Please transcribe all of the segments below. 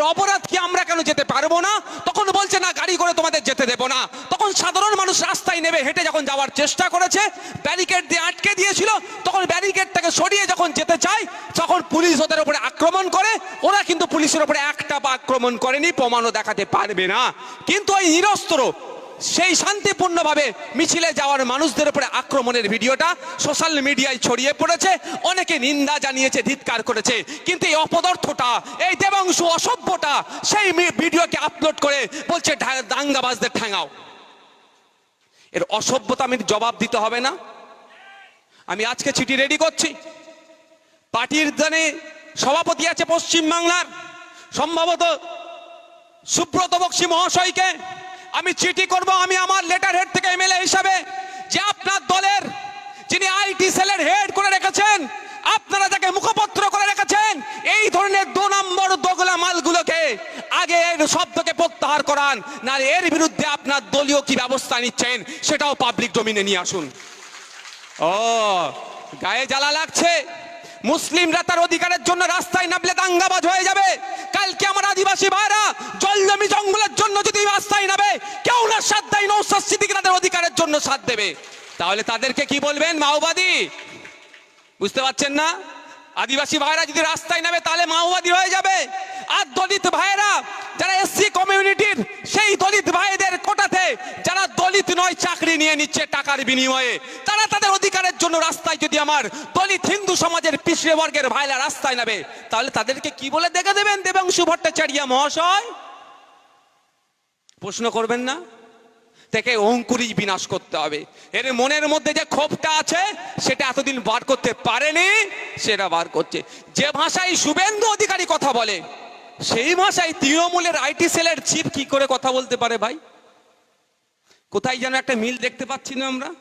অপরাধ কি আমরা কেন যেতে পারব না? তখন বলছে, না, গাড়ি করে তোমাদের যেতে দেবো না। তখন সাধারণ মানুষ রাস্তায় নেবে হেঁটে যখন যাওয়ার চেষ্টা করেছে, ব্যারিকেড দিয়ে আটকে দিয়েছিল, তখন ব্যারিকেডটাকে সরিয়ে যখন যেতে চায়, তখন পুলিশ ওদের উপরে আক্রমণ করে। ওরা কিন্তু পুলিশের উপরে একটা বা আক্রমণ করেনি, প্রমাণও দেখাতে পারবে না। কিন্তু ওই নিরস্ত্র সেই শান্তিপূর্ণভাবে মিছিলে যাওয়ার মানুষদের উপরে আক্রমণের ভিডিওটা সোশ্যাল মিডিয়ায় ছড়িয়ে পড়েছে। অনেকে নিন্দা জানিয়েছে, ধিৎকার করেছে। কিন্তু এই অপদার্থটা, এই দেবাংশু অসভ্যটা, সেই ভিডিওকে আপলোড করে বলছে দাঙ্গাবাজদের ঠ্যাঙাও। এর অসভ্যতা আমি জবাব দিতে হবে না। আমি আজকে চিঠি রেডি করছি। পার্টির দানে সভাপতি আছে পশ্চিম বাংলার সম্ভবত সুব্রত বক্সি মহাশয়কে। আমি চিঠি করব, আমি আমার লেটার হেড থেকে এমএলএ হিসাবে যে আপনার দলের যিনি আইটি সেলের হেড করে রেখেছেন, আপনারা যাকে মুখপত্র করে রেখেছেন, এই ধরনের দু নম্বর দোগলা মালগুলোকে আগে এর শব্দকে প্রত্যাহার করান না এর বিরুদ্ধে আপনার দলীয় কি ব্যবস্থা নিচ্ছেন সেটাও পাবলিক ডোমিনে নিয়ে আসুন। ও, গায়ে জ্বালা লাগছে। মুসলিমরা তার অধিকারের জন্য রাস্তায় নামলে দাঙ্গাবাজ হয়ে যাবে। কালকে আমার আদিবাসী ভাইরা জল জমি জঙ্গলের জন্য যদি রাস্তায় নামে, কেউ না সাথ দেয়, নৌসাদ সিদ্দিকী তাদের অধিকারের জন্য সাথ দেবে। তাহলে তাদেরকে কি বলবেন মাওবাদী? বুঝতে পারছেন না? আদিবাসী ভাইরা যদি রাস্তায় নামে, তাহলে মাওবাদী হয়ে যাবে। আর দলিত ভাইরা যারা এসসি কমিউনিটির সেই দলিত ভাইদের কোটাতে যারা দলিত নয় চাকরি নিয়ে নিচ্ছে টাকার বিনিময়ে। তারা তাদের অধিকারের জন্য রাস্তায় যদি আমার দলিত হিন্দু সমাজের পিছিয়ে বর্গের ভাইরা রাস্তায় নামে, তাহলে তাদেরকে কি বলে দেখে দেবেন, দেবাংশু ভট্টাচার্য মহাশয়? প্রশ্ন করবেন না? থেকে অঙ্কুরি বিনাশ করতে হবে। এর মনের মধ্যে যে ক্ষোভটা আছে, সেটা এতদিন বার করতে পারেনি, সেটা বার করছে। যে ভাষায় শুভেন্দু অধিকারী কথা বলে, সেই ভাষায় তৃণমূলের আইটি সেলের চিফ কি করে কথা বলতে পারে ভাই? কোথায় যেন একটা মিল দেখতে পাচ্ছি না আমরা।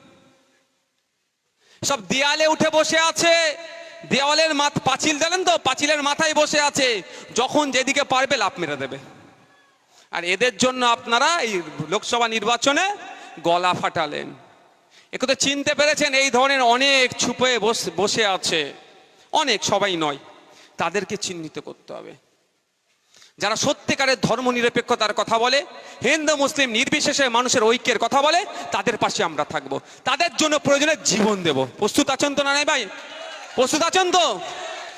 সব দেয়ালে উঠে বসে আছে। দেওয়ালের মাথ পাঁচিল, জানেন তো? পাঁচিলের মাথায় বসে আছে। যখন যেদিকে পারবে লাভ মেরে দেবে। আর এদের জন্য আপনারা এই লোকসভা নির্বাচনে গলা ফাটালেন। একথা চিনতে পেরেছেন? এই ধরনের অনেক ছুপে বস- আছে। অনেক, সবাই নয়। তাদেরকে চিহ্নিত করতে হবে। যারা সত্যিকারের ধর্ম নিরপেক্ষতার কথা বলে, হিন্দু, মুসলিম, নির্বিশেষে মানুষের ঐক্যের কথা বলে, তাদের পাশে আমরা থাকব। তাদের জন্য প্রয়োজনে জীবন দেব। প্রস্তুত আছেন তো না নাই ভাই? প্রস্তুত আছেন তো?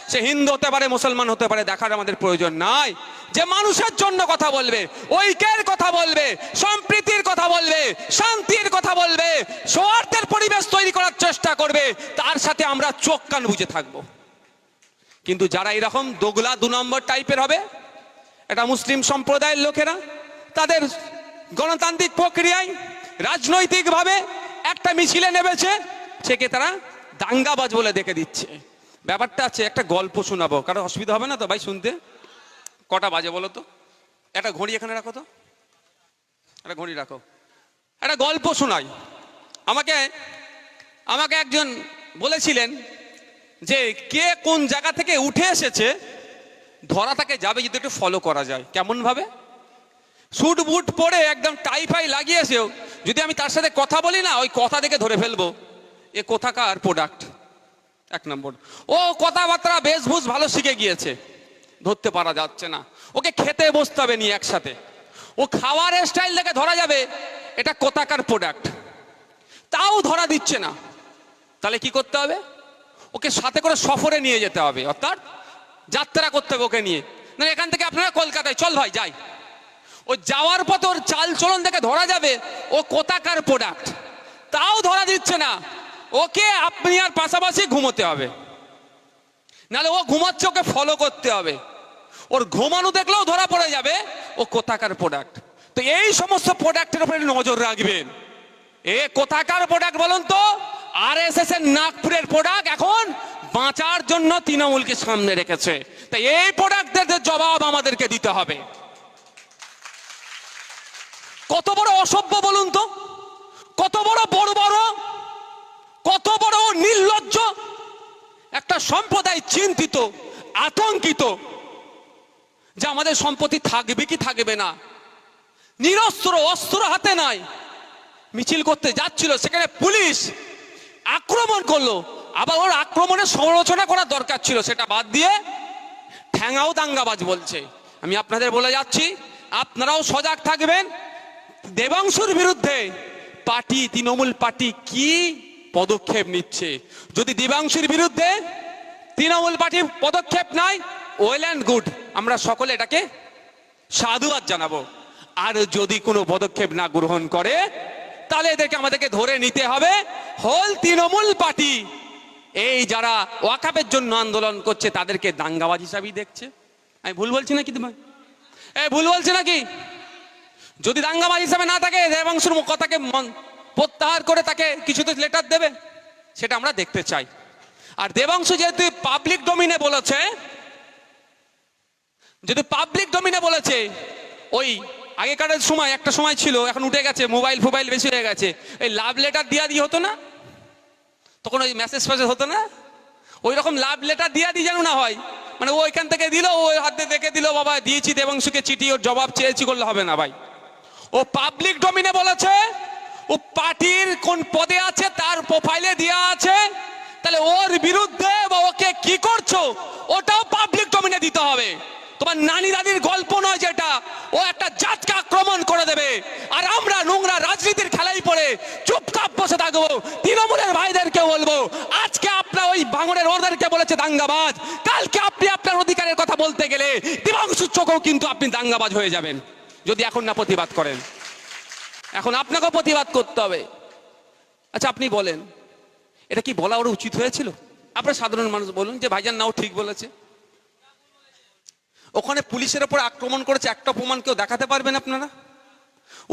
সে হিন্দু হতে পারে, মুসলমান হতে পারে, দেখার আমাদের প্রয়োজন নাই। যে মানুষের জন্য কথা বলবে, ঐক্যের কথা বলবে, সম্প্রীতির কথা বলবে, শান্তির কথা বলবে, সৌহার্দ্যের পরিবেশ তৈরি করার চেষ্টা করবে, তার সাথে আমরা চোখ কান বুঝে থাকব। কিন্তু যারা এরকম দোগলা দু নম্বর টাইপের হবে এটা মুসলিম সম্প্রদায়ের লোকেরা, তাদের গণতান্ত্রিক প্রক্রিয়ায় রাজনৈতিকভাবে একটা মিছিলে নেমেছে, সেকে তারা দাঙ্গাবাজ বলে দেখে দিচ্ছে। ব্যাপারটা আছে একটা গল্প শোনাবো। কারও অসুবিধা হবে না তো ভাই শুনতে? কটা বাজে বলো তো? একটা ঘড়ি এখানে রাখো তো। একটা ঘড়ি রাখো। একটা গল্প শোনাই। আমাকে আমাকে একজন বলেছিলেন যে কে কোন জায়গা থেকে উঠে এসেছে ধরা তাকে যাবে যদি একটু ফলো করা যায়। কেমন ভাবে স্যুট বুট পরে একদম টাই ফাই লাগিয়েছেও যদি আমি তার সাথে কথা বলি না, ওই কথা দেখে ধরে ফেলব। এ কোথাকার প্রোডাক্ট এক নম্বর। ও কথাবার্তা বেশভূষ ভালো শিখে গিয়েছে। ধরতে পারা যাচ্ছে না। ওকে খেতে বসতে হবে নিয়ে একসাথে। ও খাওয়ার স্টাইল দেখে ধরা যাবে, এটা কোথাকার প্রোডাক্ট তাও ধরা দিচ্ছে না। তাহলে কি করতে হবে? ওকে সাথে করে সফরে নিয়ে যেতে হবে। অর্থাৎ যাত্রা করতে হবে ওকে নিয়ে। না, এখান থেকে আপনারা কলকাতায়, চল ভাই, যাই। ও যাওয়ার পথে ওর চাল চলন দেখে ধরা যাবে, ও কোথাকার প্রোডাক্ট তাও ধরা দিচ্ছে না। ওকে আপনি আর পাশাপাশি ঘুমোতে হবে। নাহলে ও ঘুমাচ্ছে, ওকে ফলো করতে হবে। ওর ঘুমানো দেখলেও ধরা পড়ে যাবে, ও কোথাকার প্রোডাক্ট তো এই সমস্ত প্রোডাক্টের উপরে নজর রাখবেন। এ কোথাকার প্রোডাক্ট বলুন তো? আর এস এস এর নাগপুরের প্রোডাক্ট এখন বাঁচার জন্য তৃণমূলকে সামনে রেখেছে। তাই এই প্রোডাক্টদের জবাব আমাদেরকে দিতে হবে। কত বড় অসভ্য বলুন তো? কত বড় বড় বড় কত বড় নির্লজ্জ? একটা সম্প্রদায় চিন্তিত, আতঙ্কিত, যে আমাদের সম্পত্তি থাকবে কি থাকবে না। নিরস্ত্র, অস্ত্র হাতে নাই। মিছিল করতে যাচ্ছিল, সেখানে পুলিশ আক্রমণ করল। আবার ওর আক্রমণের সমালোচনা করার দরকার ছিল, সেটা বাদ দিয়ে ঠ্যাঙাও দাঙ্গাবাজ বলছে। আমি আপনাদের বলে যাচ্ছি, আপনারাও সজাগ থাকবেন। দেবাংশুর বিরুদ্ধে পার্টি, তৃণমূল পার্টি কি পদক্ষেপ নিচ্ছে? যদি দেবাংশুর বিরুদ্ধে তৃণমূল পার্টি পদক্ষেপ নাই ওয়েল অ্যান্ড গুড আমরা সকলে এটাকে সাধুবাদ জানাব। আর যদি কোনো পদক্ষেপ না গ্রহণ করে, তাহলে এদেরকে আমাদেরকে ধরে নিতে হবে হোল তৃণমূল পার্টি। এই যারা ওয়াকাপের জন্য আন্দোলন করছে, তাদেরকে দাঙ্গাবাজ হিসাবেই দেখছে। আমি ভুল বলছি নাকি তোমায়? এ ভুল বলছি নাকি? যদি দাঙ্গাবাজ হিসাবে না থাকে, দেবাংশুর কথাকে প্রত্যাহার করে তাকে কিছু তো লেটার দেবে, সেটা আমরা দেখতে চাই। আর দেবাংশু যেহেতু পাবলিক ডোমিনে বলেছে, যদি পাবলিক ডোমিনে বলেছে, ওই আগেকারের সময়, একটা সময় ছিল, এখন উঠে গেছে মোবাইল ফোবাইল বেশি হয়ে গেছে, এই লাভ লেটার দিয়া দিয়ে হতো না? তখন ওই মেসেজ ফেসেজ হতো না? ওই রকম লাভ লেটার দিয়া দিয়ে যেন না হয়। মানে ওইখান থেকে দিল ওই হাতে দেখে দিল, বাবা, দিয়েছি দেবাংশুকে চিঠি, ওর জবাব চেয়েছি, করলে হবে না ভাই। ও পাবলিক ডোমিনে বলেছে, ও পার্টির কোন পদে আছে, তার প্রোফাইলে দেওয়া আছে। তাহলে ওর বিরুদ্ধে বা ওকে কি করছ? ওটাও পাবলিক ডোমিনে দিতে হবে। তোমার নানি দাদির গল্প নয় যেটা। ও একটা জাতকে আক্রমণ করে দেবে। আর আমরা নোংরা রাজনীতির খেলাই পড়ে চুপচাপ বসে থাকব। তৃণমূলের ভাইদেরকে বলব, আজকে আপনার ওই ভাঙনের ওদেরকে বলেছে দাঙ্গাবাজ। কালকে আপনি আপনার অধিকারের কথা বলতে গেলে দিবাংশুর চোখেও কিন্তু আপনি দাঙ্গাবাজ হয়ে যাবেন। যদি এখন না প্রতিবাদ করেন। এখন আপনাকেও প্রতিবাদ করতে হবে। আচ্ছা আপনি বলেন। এটা কি বলা ওর উচিত হয়েছিল? আপনার সাধারণ মানুষ বলুন যে, ভাইজান নাও ঠিক বলেছে। ওখানে পুলিশের ওপর আক্রমণ করেছে, একটা প্রমাণ কেউ দেখাতে পারবেন আপনারা?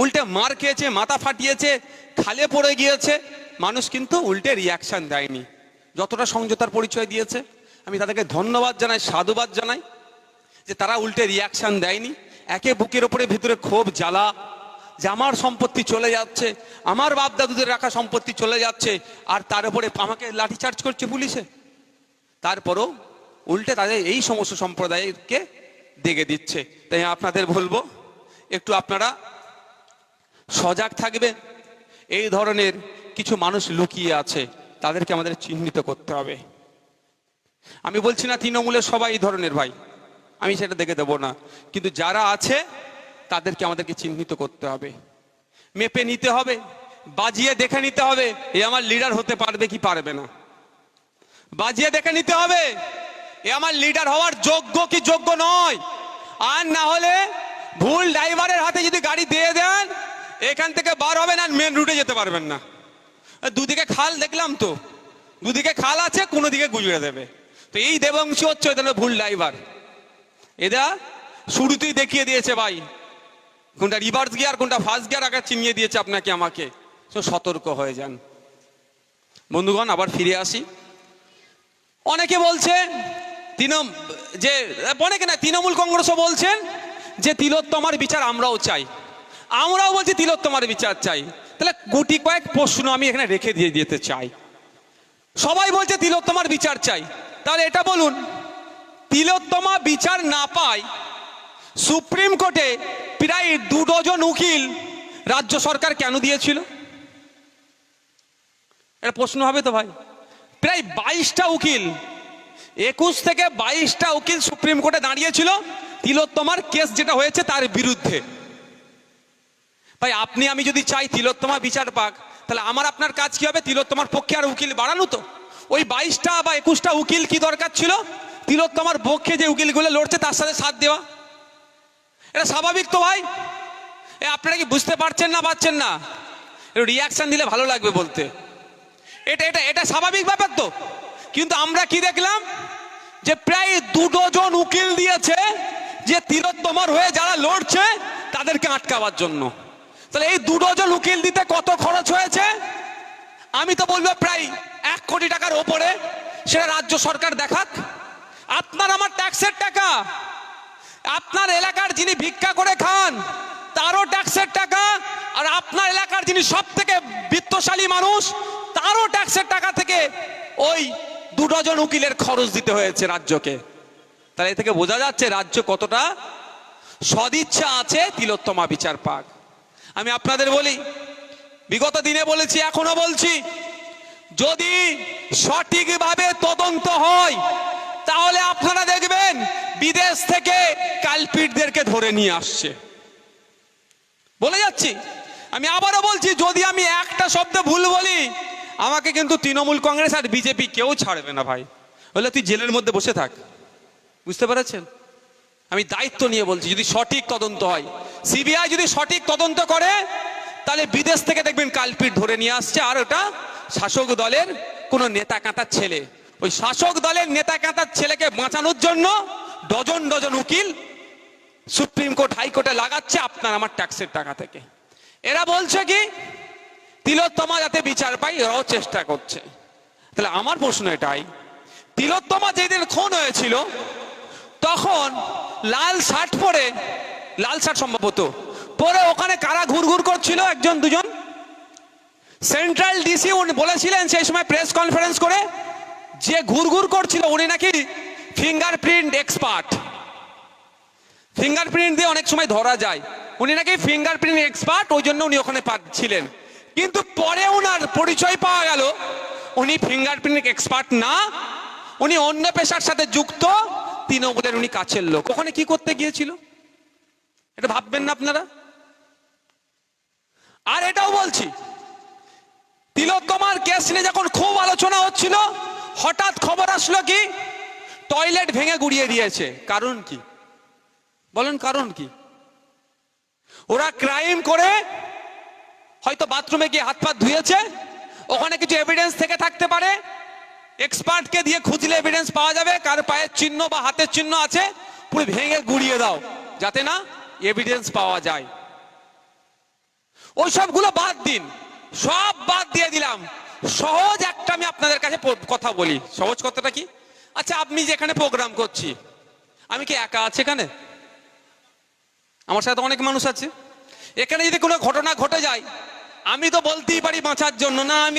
উল্টে মার খেয়েছে, মাথা ফাটিয়েছে, খালে পড়ে গিয়েছে। মানুষ কিন্তু উল্টে রিয়াকশন দেয়নি। যতটা সংযতার পরিচয় দিয়েছে। আমি তাদেরকে ধন্যবাদ জানাই, সাধুবাদ জানাই যে তারা উল্টে রিয়াকশন দেয়নি। একে বুকের ওপরে, ভিতরে ক্ষোভ, জ্বালা যে আমার সম্পত্তি চলে যাচ্ছে, আমার বাপ দাদুদের রাখা সম্পত্তি চলে যাচ্ছে, আর তার উপরে আমাকে লাঠিচার্জ করছে পুলিশে। তারপরও উল্টে তাদের এই সমস্ত সম্প্রদায়কে দেখে দিচ্ছে। তাই আপনাদের বলব, একটু আপনারা সজাগ থাকবে এই ধরনের কিছু মানুষ লুকিয়ে আছে, তাদেরকে আমাদের চিহ্নিত করতে হবে। আমি বলছি না তৃণমূলের সবাই এই ধরনের ভাই, আমি সেটা দেখে দেবো না। কিন্তু যারা আছে, তাদেরকে আমাদেরকে চিহ্নিত করতে হবে। মেপে নিতে হবে, বাজিয়ে দেখে নিতে হবে, এ আমার লিডার হতে পারবে কি পারবে না। বাজিয়ে দেখে নিতে হবে এ আমার লিডার হওয়ার যোগ্য কি যোগ্য নয়? আর না হলে ভুল ড্রাইভারের হাতে যদি গাড়ি দিয়ে দেন, এখান থেকে বার হবেন আর মেন রুটে যেতে পারবেন না। দুদিকে খাল দেখলাম তো। দুদিকে খাল আছে, কোনো দিকে গুজরে দেবে। তো এই দেবংশী হচ্ছে ওদের ভুল ড্রাইভার এরা শুরুতেই দেখিয়ে দিয়েছে ভাই, কোনটা রিভার্স গিয়ার কোনটা ফার্স্ট গিয়ার আগে চিনিয়ে দিয়েছে আপনাকে, আমাকে। তো সতর্ক হয়ে যান। বন্ধুগণ, আবার ফিরে আসি। অনেকে বলছে যে অনেকে না তৃণমূল কংগ্রেসও বলছেন যে, তিলোত্তমার বিচার আমরাও চাই। আমরাও বলছি তিলোত্তমার বিচার চাই। তাহলে গুটি কয়েক প্রশ্ন আমি এখানে রেখে দিয়ে দিতে চাই। সবাই বলছে তিলোত্তমার বিচার চাই। তাহলে এটা বলুন, তিলোত্তমা বিচার না পায়, সুপ্রিম কোর্টে প্রায় দু ডজন উকিল রাজ্য সরকার কেন দিয়েছিল? এটা প্রশ্ন হবে তো ভাই। প্রায় বাইশটা উকিল একুশ থেকে বাইশটা উকিল সুপ্রিম কোর্টে দাঁড়িয়েছিল। তিলোত্তমার কেস যেটা হয়েছে তার বিরুদ্ধে। ভাই, আপনি, আমি যদি চাই তিলোত্তমা বিচার পাক, তাহলে আমার, আপনার কাজ কি হবে? তিলোত্তমার পক্ষে আর উকিল বাড়ানো তো। ওই বাইশটা বা একুশটা উকিল কি দরকার ছিল? তিলোত্তমার পক্ষে যে উকিলগুলো লড়ছে, তার সাথে সাথ দেওয়া। এটা স্বাভাবিক তো ভাই? এ, আপনারা কি বুঝতে পারছেন না পারছেন না? রিয়াকশন দিলে ভালো লাগবে বলতে। এটা এটা এটা স্বাভাবিক ব্যাপার তো। কিন্তু আমরা কি দেখলাম? যে প্রায় দু ডজন উকিল দিয়েছে যে তিলোত্তমার হয়ে যারা লড়ছে, তাদেরকে আটকাবার জন্য। তাহলে এই দু ডজন উকিল দিতে কত খরচ হয়েছে? আমি তো বলব প্রায় এক কোটি টাকার ওপরে। সেটা রাজ্য সরকার দেখাক। আপনার আমার ট্যাক্সের টাকা। আপনার এলাকার যিনি ভিক্ষা করে খান, তারও ট্যাক্সের টাকা। আর আপনার এলাকার যিনি সব থেকে বিত্তশালী মানুষ, তারও ট্যাক্সের টাকা থেকে ওই দু ডজন উকিলের খরচ দিতে হয়েছে রাজ্যকে। তাহলে এ থেকে বোঝা যাচ্ছে রাজ্য কতটা সদিচ্ছা আছে তিলোত্তমা বিচার পাক। আমি আপনাদের বলি, বিগত দিনে বলেছি, এখনও বলছি, যদি সঠিকভাবে তদন্ত হয়, তাহলে আপনারা দেখবেন বিদেশ থেকে কালপিটদেরকে ধরে নিয়ে আসছে। বলে যাচ্ছি, আমি আবারও বলছি, যদি আমি একটা শব্দ ভুল বলি আমাকে কিন্তু তৃণমূল কংগ্রেস আর বিজেপি কেউ ছাড়বে না ভাই। হলে তুই জেলের মধ্যে বসে থাক। বুঝতে পেরেছেন? আমি দায়িত্ব নিয়ে বলছি, যদি সঠিক তদন্ত হয়। সিবিআই যদি সঠিক তদন্ত করে, তাহলে বিদেশ থেকে দেখবেন কালপিট ধরে নিয়ে আসছে, আর ওটা শাসক দলের কোনো নেতা কাঁতার ছেলে। ওই শাসক দলের নেতা কাঁতার ছেলেকে বাঁচানোর জন্য ডজন ডজন উকিল সুপ্রিম কোর্ট হাইকোর্টে লাগাচ্ছে আপনার আমার ট্যাক্সের টাকা থেকে। এরা বলছে কি, তিলোত্তমা যাতে বিচার পাই এরাও চেষ্টা করছে। তাহলে আমার প্রশ্ন এটাই, তিলোত্তমা যেদিন খুন হয়েছিল, তখন লাল শার্ট পরে, লাল শার্ট সম্ভবত, পরে ওখানে কারা ঘুরঘুর করছিল একজন, দুজন? সেন্ট্রাল ডিসি উনি বলেছিলেন সেই সময় প্রেস কনফারেন্স করে, যে ঘুরঘুর করছিল, উনি নাকি ফিঙ্গারপ্রিন্ট এক্সপার্ট। ফিঙ্গারপ্রিন্ট দিয়ে অনেক সময় ধরা যায়। উনি নাকি ফিঙ্গারপ্রিন্ট এক্সপার্ট, ওই জন্য উনি ওখানে ছিলেন। কিন্তু পরে ওনার পরিচয় পাওয়া গেল। উনি ফিঙ্গারপ্রিন্ট এক্সপার্ট না, উনি অন্য পেশার সাথে যুক্ত তৃণমূলের উনি কাছের লোক। ওখানে কি করতে গিয়েছিল? এটা ভাববেন না আপনারা? আর এটাও বলছি তিলোত্তমার কেস নিয়ে যখন খুব আলোচনা হচ্ছিল, হঠাৎ খবর আসলো কি? টয়লেট ভেঙে গুড়িয়ে দিয়েছে। কারণ কি? বলেন কারণ কি? ওরা ক্রাইম করে হয়তো বাথরুমে গিয়ে হাত পা ধুয়েছে। ওখানে কিছু এভিডেন্স থেকে থাকতে পারে। এক্সপার্টকে দিয়ে খুঁজলে এভিডেন্স পাওয়া যাবে। কার পায়ের চিহ্ন বা হাতের চিহ্ন আছে, পুরো ভেঙে গুড়িয়ে দাও, যাতে না এভিডেন্স পাওয়া যায়। ওই সবগুলো বাদ দিন। সব বাদ দিয়ে দিলাম। সহজ একটা আমি আপনাদের কাছে কথা বলি। সহজ কথাটা কি? আচ্ছা আপনি যেখানে প্রোগ্রাম করছি, আমি কি একা আছি এখানে? আমার সাথে অনেক মানুষ আছে। এখানে যদি কোনো ঘটনা ঘটে যায় আমি তো বলতেই পারি বাঁচার জন্য। না আমি